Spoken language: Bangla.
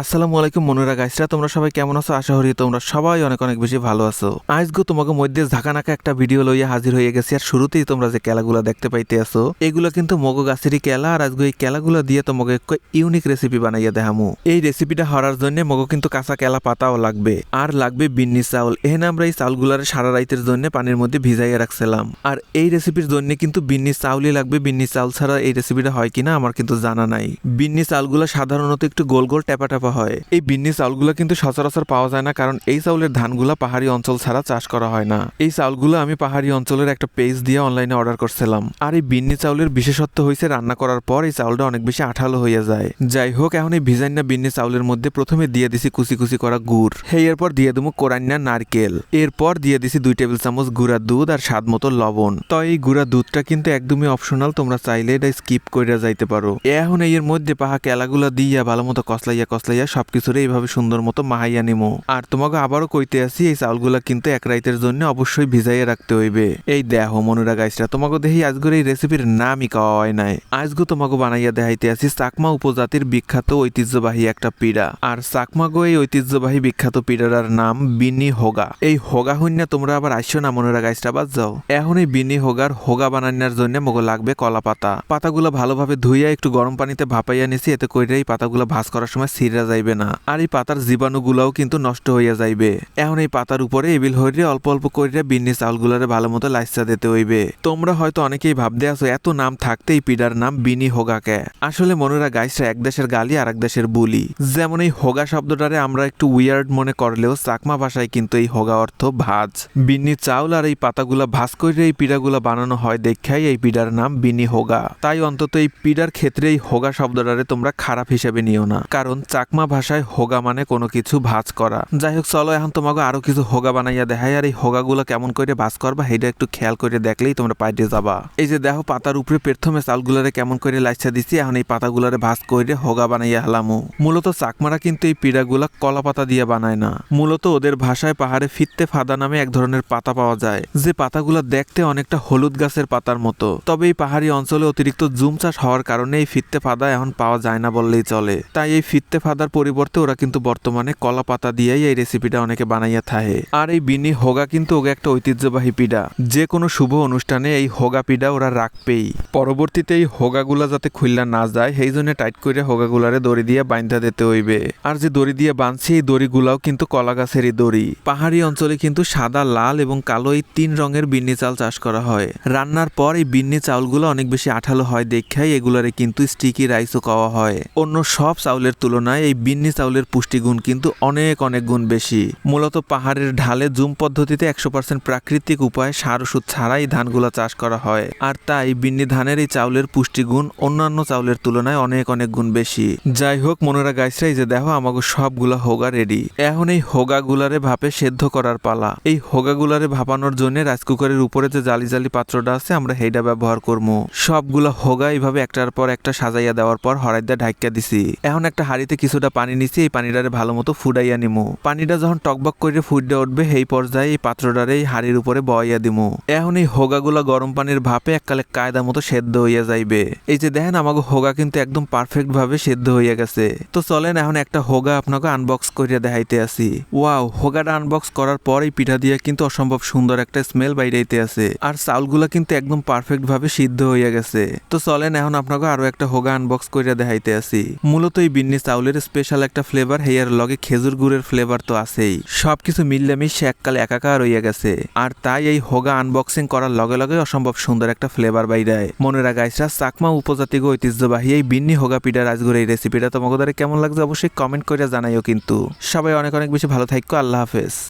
আসসালামু আলাইকুম মনুরা গাইসরা তোমরা সবাই কেমন আছো? আশা করি তোমরা সবাই অনেক অনেক বেশি ভালো আছো। আজগো তোমাকে মধ্যে ঝাঁকানাকা একটা ভিডিও লইয়া হাজির হয়ে গেছি, আর শুরুতেই তোমরা যে কেলাগুলা দেখতে পাইতে আছো, এগুলো কিন্তু মগো গাছেরই কেলা, আর আজগো এই কেলাগুলা দিয়ে তোমাকে ইউনিক রেসিপি বানাইয়া দেখামু। এই রেসিপিটা হওয়ার জন্য মগো কিন্তু কাঁচা কেলা পাতাও লাগবে, আর লাগবে বিন্নি চাউল। এখানে আমরা এই চাউলগুলার সারা রাইতের জন্য পানির মধ্যে ভিজাইয়া রাখছিলাম। আর এই রেসিপির জন্য কিন্তু বিন্নি চাউলই লাগবে, বিন্নি চাউল ছাড়া এই রেসিপিটা হয় কিনা আমার কিন্তু জানা নাই। বিন্নি চাউলগুলো সাধারণত একটু গোল গোল টেপা টেপা হয়। এই বিন্নি চাউলগুলো কিন্তু সচরাচর পাওয়া যায় না কারণ এই চাউলের ধানগুলো পাহাড়ি অঞ্চল ছাড়া চাষ করা হয় না। এই চাউলগুলো আমি পাহাড়ি অঞ্চলের একটা পেজ দিয়ে অনলাইনে অর্ডার করছিলাম। আর এই বিন্নি চাউলের বিশেষত্ব হয়েছে রান্না করার পর এই চাউলটা অনেক বেশি আঠালো হয়ে যায়। যাই হোক, এখন এই ভিজাইনা বিন্নি চাউলের মধ্যে প্রথমে দিয়ে দিছি কুচি কুচি করা গুড়। হে এরপর দিয়ে দেবো কোরান্না নারকেল। এরপর দিয়ে দিছি দুই টেবিল চামচ গুঁড়া দুধ আর স্বাদ মতো লবণ। তো এই গুঁড়া দুধটা কিন্তু একদমই অপশনাল, তোমরা চাইলে এটা স্কিপ করে যাইতে পারো। এখন এর মধ্যে পাহা কেলাগুলা দিয়া ভালো মতো কসলাইয়া কসলাইয়া সবকিছুরে এইভাবে সুন্দর মতো মাহাইয়া নিমো। আর তোমাকে আবারও কইতে আসি, এই চাউলগুলা কিন্তু এক রাইতের জন্য অবশ্যই ভিজাইয়া রাখতে হইবে। এই দেহ মনুরা গাইসরা, তোমাকে দেখি আজকের এই রেসিপির নামই খাওয়া হয় নাই। আজগো তোমাকে বানাইয়া দেখাইতে আসি, চাকমা উপজাতির বিখ্যাত ঐতিহ্যবাহী একটা পিড়া। আর চাকমাগো এই ঐতিহ্যবাহী বিখ্যাত পিড়ার নাম বিনি হোগা। এই হোগা হইনা তোমরা আবার আইসো না মনুরা গাইসরা, বাদ যাও। এখন এই বিনি হোগার হোগা বানানোর জন্য মগো লাগবে কলা পাতা। পাতাগুলো ভালোভাবে ধুইয়া একটু গরম পানিতে ভাপাইয়া নিছি, এতে কইরে এই পাতাগুলো ভাজ করার সময় সিরা যাইবে না, আর এই পাতার জীবাণুগুলাও কিন্তু নষ্ট হইয়া যাইবে। এখন এই পাতার উপরে এবিল হইরে অল্প অল্প কইরে বিন্নি চাউলগুলারে ভালো মতো লাইসা দিতে হইবে। তোমরা হয়তো অনেকেই ভাবতে আছো, এত নাম থাকতে এই পিডার নাম বিনি হোগাকে। আসলে মনোরা গাইসরা এক দেশের গালি আর এক দেশের বুলি। যেমন এই হোগা শব্দটারে আমরা একটু উইয়ার্ড মনে করলেও চাকমা ভাষায় কিন্তু এই হোগা অর্থ ভাজ। বিন্নি চাউল আর এই পাতাগুলা ভাজ করে এই পিড়াগুলা বানানো হয় দেখাই এই পিডার নাম বিনি হোগা। তাই অন্তত এই পিডার ক্ষেত্রে এই হোগা শব্দটারে তোমরা খারাপ হিসেবে নিও না, কারণ চাকমা ভাষায় হোগা মানে কোনো কিছু ভাজ করা। যাই হোক চলো এখন তোমাকে আরও কিছু হোগা বানাইয়া দেখাই, আর এই হোগাগুলো কেমন করে ভাজ করবা সেটা একটু খেয়াল করে দেখলেই তোমরা পাইতে যাবা। এই যে দেখো, পাতার উপরে প্রথমে চালগুলারে কেমন করে লাইচা দিছি, এখন এই পাতাগুলারে ভাজ করে হোগা বানাইয়া হালামু। মূলত চাকমারা কিন্তু এই পিড়াগুলা কলা পাতা দিয়ে বানায় না। মূলত ওদের ভাষায় পাহাড়ে ফিরতে ফাদা নামে এক ধরনের পাতা পাওয়া যায়, যে পাতাগুলো দেখতে অনেকটা হলুদ গাছের পাতার মতো। তবে এই পাহাড়ি অঞ্চলে অতিরিক্ত জুম চাষ হওয়ার কারণে এই ফিরতে ফাদা এখন পাওয়া যায় না বললেই চলে। তাই এই ফিরতে ফাদার পরিবর্তে ওরা কিন্তু বর্তমানে কলা পাতা দিয়েই এই রেসিপিটা অনেকে বানাইয়া থাকে। আর এই বিনি হোগা কিন্তু ওকে একটা ঐতিহ্যবাহী পিঠা। যে কোনো শুভ অনুষ্ঠানে এই হোগা পিঠা ওরা রাখবেই। পরবর্তীতে এই হোগাগুলা যাতে খুললা না যায়, সেই জন্য টাইট করে হোগাগুলারে দড়ি দিয়ে বাইন্ধা দিতে হইবে। আর যে দড়ি দিয়ে বাঁধছে এই দড়িগুলাও কিন্তু কলা গাছেরই দড়ি। পাহাড়ি অঞ্চলে কিন্তু সাদা, লাল এবং কালো এই তিন রঙের বিন্নি চাল চাষ করা হয়। রান্নার পর এই বিন্নি চাউলগুলো অনেক বেশি আঠালো হয় দেখাই এগুলারে কিন্তু স্টিকি রাইসও খাওয়া হয়। অন্য সব চাউলের তুলনায় এই বিন্নি চাউলের পুষ্টিগুণ কিন্তু অনেক অনেক গুণ বেশি। মূলত পাহাড়ের ঢালে জুম পদ্ধতিতে একশো পার্সেন্ট প্রাকৃতিক উপায়ে সার ওষুধ ছাড়াই ধানগুলা চাষ করা হয়। আর তাই বিন্নি ধানের এই চাউলের পুষ্টিগুণ অন্যান্য চাউলের তুলনায় অনেক অনেক গুণ বেশি। যাই হোক, মনোরা গাইসরাই যে দেখো আমাকে সবগুলা হোগা রেডি। এখন এই হোগা গুলারে ভাপে সেদ্ধ করার পালা। এই হোগা গুলারে ভাপানোর জন্য রাইস কুকারের উপরে যে জালি জালি পাত্রটা আছে, আমরা সেইটা ব্যবহার করব সবগুলা হোগা এইভাবে একটার পর একটা সাজাইয়া দেওয়ার পর হরাই দিয়ে ঢাইকা দিছি। এখন একটা হাড়িতে কিছুটা পানি নিছি, এই পানিটারে ভালো মতো ফুডাইয়া নিমু। পানিটা যখন টকবক করে ফুটে উঠবে, সেই পর্যায়ে এই পাত্রটারে এই হাড়ির উপরে বয়াইয়া দিমু। এখন এই হোগাগুলা গরম পানির ভাপে এককালে কায়দা মতো সেদ্ধ হইয়া যাইবে। এই যে দেখেন আমাকে হোগা কিন্তু একদম পারফেক্ট ভাবে সেদ্ধ হইয়া গেছে। তো চলেন, এখন একটা হোগা আপনাকে আনবক্স করিয়া দেখাইতে আসি। ওয়াও, হোগাটা আনবক্স করার পর এই পিঠা দিয়ে কিন্তু অসম্ভব সুন্দর একটা স্মেল বাইরাইতে আছে। আর চাউলগুলা কিন্তু একদম পারফেক্ট ভাবে সিদ্ধ হইয়া গেছে। তো চলেন, এখন আপনাকে আরও একটা হোগা আনবক্স করিয়া দেখাইতে আসি। মূলত এই বিন্নি চাউলের স্পেশাল একটা ফ্লেভার হেয়ার লগে খেজুর গুড়ের ফ্লেভার তো আছেই। সবকিছু মিললে মিশে এককালে একাকার হইয়া গেছে। আর তাই এই হোগা আনবক্সিং করার লগে লগে অসম্ভব সুন্দর একটা ফ্লেভার বাইরায় মনে রাখাইসরা চাকমা উপজাতিক ঐতিহ্যবাহী এই বিন্নি হোগা পিঠার রাজগুড়ের এই রেসিপিটা তোমাদের কেমন লাগছে অবশ্যই কমেন্ট করে জানাইও কিন্তু। সবাই অনেক অনেক বেশি ভালো থাকো আল্লাহ হাফেজ।